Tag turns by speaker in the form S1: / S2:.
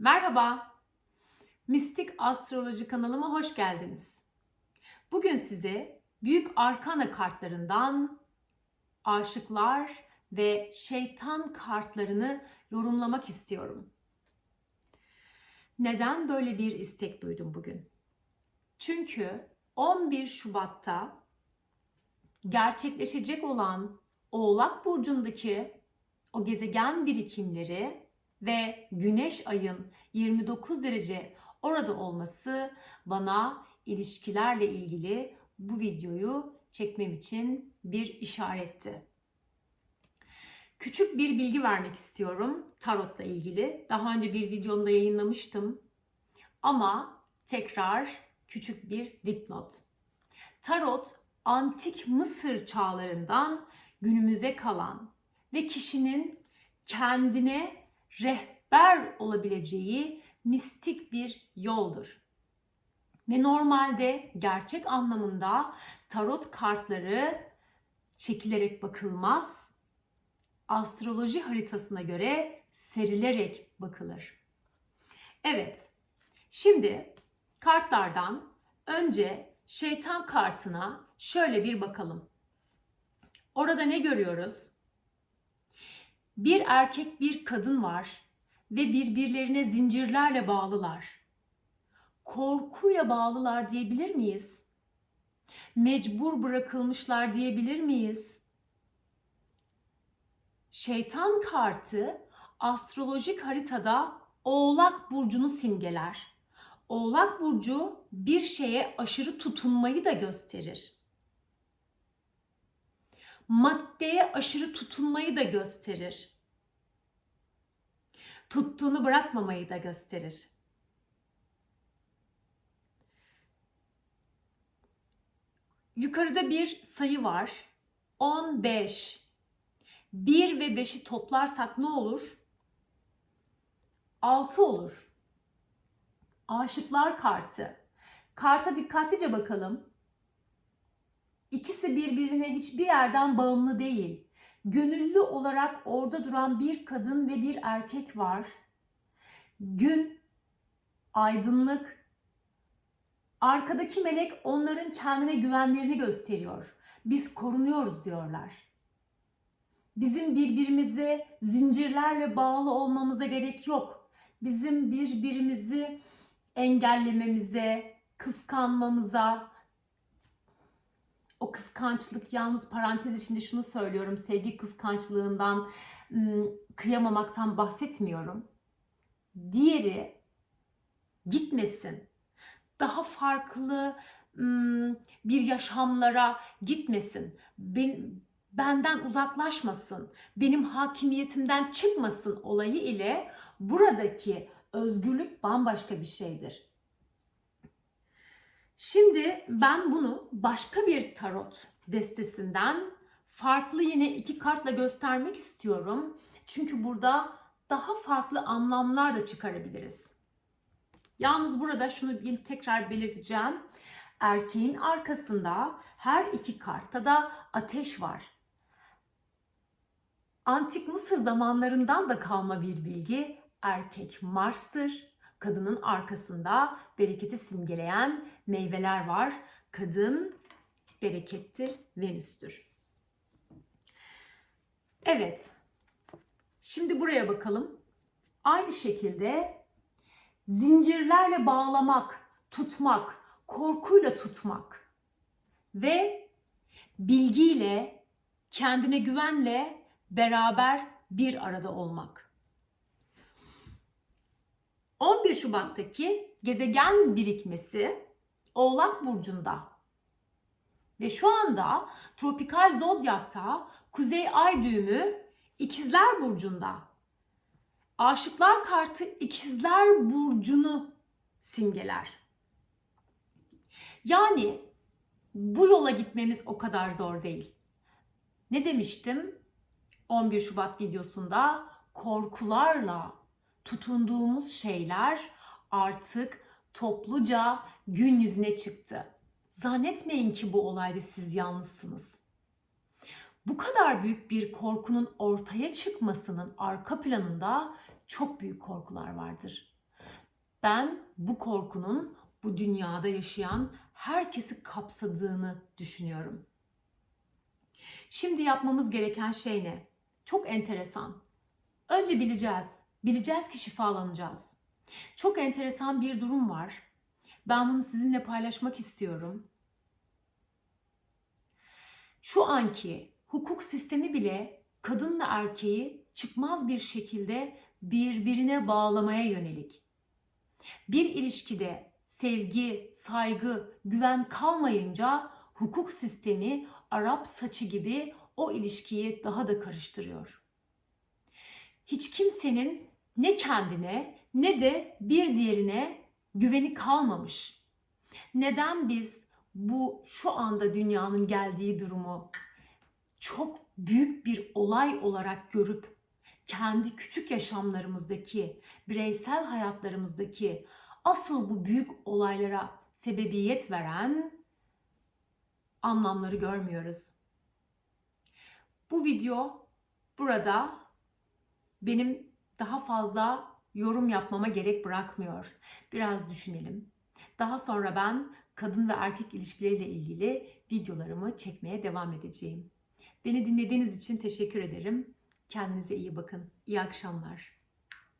S1: Merhaba. Mistik Astroloji kanalıma hoş geldiniz. Bugün size Büyük Arkana kartlarından aşıklar ve şeytan kartlarını yorumlamak istiyorum. Neden böyle bir istek duydum bugün? Çünkü 11 Şubat'ta gerçekleşecek olan Oğlak burcundaki o gezegen birikimleri ve Güneş ayın 29 derece orada olması bana ilişkilerle ilgili bu videoyu çekmem için bir işaretti. Küçük bir bilgi vermek istiyorum tarotla ilgili. Daha önce bir videomda yayınlamıştım. Ama tekrar küçük bir dipnot. Tarot antik Mısır çağlarından günümüze kalan ve kişinin kendine rehber olabileceği mistik bir yoldur. Ve normalde gerçek anlamında tarot kartları çekilerek bakılmaz. Astroloji haritasına göre serilerek bakılır. Evet. Şimdi kartlardan önce şeytan kartına şöyle bir bakalım. Orada ne görüyoruz? Bir erkek bir kadın var ve birbirlerine zincirlerle bağlılar. Korkuyla bağlılar diyebilir miyiz? Mecbur bırakılmışlar diyebilir miyiz? Şeytan kartı astrolojik haritada Oğlak burcunu simgeler. Oğlak burcu bir şeye aşırı tutunmayı da gösterir. Maddeye aşırı tutunmayı da gösterir. Tuttuğunu bırakmamayı da gösterir. Yukarıda bir sayı var. 15. 1 ve 5'i toplarsak ne olur? 6 olur. Aşıklar kartı. Karta dikkatlice bakalım. İkisi birbirine hiçbir yerden bağımlı değil. Gönüllü olarak orada duran bir kadın ve bir erkek var. Gün, aydınlık. Arkadaki melek onların kendine güvenlerini gösteriyor. Biz korunuyoruz diyorlar. Bizim birbirimize zincirlerle bağlı olmamıza gerek yok. Bizim birbirimizi engellememize, kıskanmamıza, o kıskançlık yalnız parantez içinde şunu söylüyorum. Sevgi kıskançlığından, kıyamamaktan bahsetmiyorum. Diğeri gitmesin. Daha farklı bir yaşamlara gitmesin. Ben, benden uzaklaşmasın. Benim hakimiyetimden çıkmasın olayı ile buradaki özgürlük bambaşka bir şeydir. Şimdi ben bunu başka bir tarot destesinden farklı yine iki kartla göstermek istiyorum. Çünkü burada daha farklı anlamlar da çıkarabiliriz. Yalnız burada şunu bir tekrar belirteceğim. Erkeğin arkasında her iki kartta da ateş var. Antik Mısır zamanlarından da kalma bir bilgi. Erkek Mars'tır. Kadının arkasında bereketi simgeleyen meyveler var. Kadın berekettir, Venüs'tür. Evet. Şimdi buraya bakalım. Aynı şekilde zincirlerle bağlamak, tutmak, korkuyla tutmak ve bilgiyle, kendine güvenle beraber bir arada olmak. 11 Şubat'taki gezegen birikmesi Oğlak Burcu'nda. Ve şu anda tropikal zodyakta Kuzey Ay düğümü İkizler Burcu'nda. Aşıklar kartı İkizler Burcu'nu simgeler. Yani bu yola gitmemiz o kadar zor değil. Ne demiştim? 11 Şubat videosunda korkularla tutunduğumuz şeyler artık topluca gün yüzüne çıktı. Zannetmeyin ki bu olayda siz yalnızsınız. Bu kadar büyük bir korkunun ortaya çıkmasının arka planında çok büyük korkular vardır. Ben bu korkunun bu dünyada yaşayan herkesi kapsadığını düşünüyorum. Şimdi yapmamız gereken şey ne? Çok enteresan. Önce bileceğiz. Bileceğiz ki şifalanacağız. Çok enteresan bir durum var. Ben bunu sizinle paylaşmak istiyorum. Şu anki hukuk sistemi bile kadınla erkeği çıkmaz bir şekilde birbirine bağlamaya yönelik. Bir ilişkide sevgi, saygı, güven kalmayınca hukuk sistemi Arap saçı gibi o ilişkiyi daha da karıştırıyor. Hiç kimsenin ne kendine ne de bir diğerine güveni kalmamış. Neden biz bu şu anda dünyanın geldiği durumu çok büyük bir olay olarak görüp kendi küçük yaşamlarımızdaki, bireysel hayatlarımızdaki asıl bu büyük olaylara sebebiyet veren anlamları görmüyoruz. Bu video burada benim daha fazla yorum yapmama gerek bırakmıyor. Biraz düşünelim. Daha sonra ben kadın ve erkek ilişkileriyle ilgili videolarımı çekmeye devam edeceğim. Beni dinlediğiniz için teşekkür ederim. Kendinize iyi bakın. İyi akşamlar.